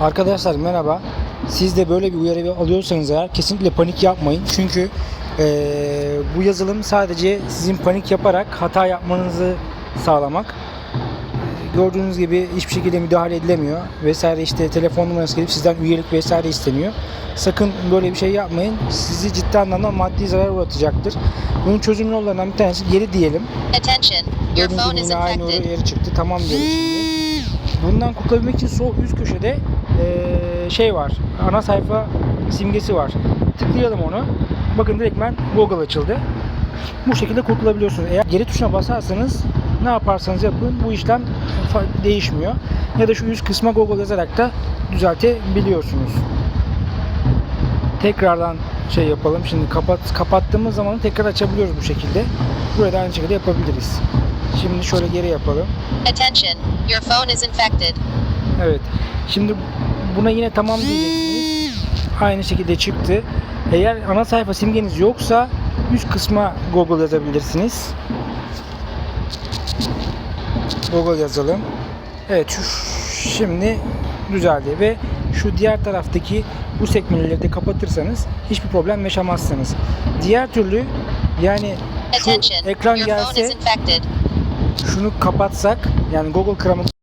Arkadaşlar merhaba. Siz de böyle bir uyarı alıyorsanız eğer kesinlikle panik yapmayın. Çünkü eee, bu yazılım sadece sizin panik yaparak hata yapmanızı sağlamak. Gördüğünüz gibi hiçbir şekilde müdahale edilemiyor vesaire işte telefon numarası gelip sizden üyelik vesaire isteniyor. Sakın böyle bir şey yapmayın. Sizi ciddi anlamda maddi zarar uğratacaktır. Bunun çözüm yollarından bir tanesi geri diyelim. Attention, your phone is aynı infected. yeri çıktı. Tamam diyoruz şimdi. Bundan kurtulabilmek için sol üst köşede şey var. Ana sayfa simgesi var. Tıklayalım onu. Bakın direktmen Google açıldı. Bu şekilde kurtulabiliyorsunuz. Eğer geri tuşuna basarsanız ne yaparsanız yapın bu işlem değişmiyor. Ya da şu üst kısma Google yazarak da düzeltebiliyorsunuz. Tekrardan şey yapalım. Şimdi kapat kapattığımız zaman tekrar açabiliyoruz bu şekilde. Burada aynı şekilde yapabiliriz. Şimdi şöyle geri yapalım. Attention, your phone is infected. Evet. Şimdi buna yine tamam diyeceksiniz. Aynı şekilde çıktı. Eğer ana sayfa simgeniz yoksa üst kısma Google yazabilirsiniz. Google yazalım. Evet şu şimdi düzeldi ve şu diğer taraftaki bu sekmeleri de kapatırsanız hiçbir problem yaşamazsınız. Diğer türlü yani şu ekran gelse. Şunu kapatsak yani Google Chrome'u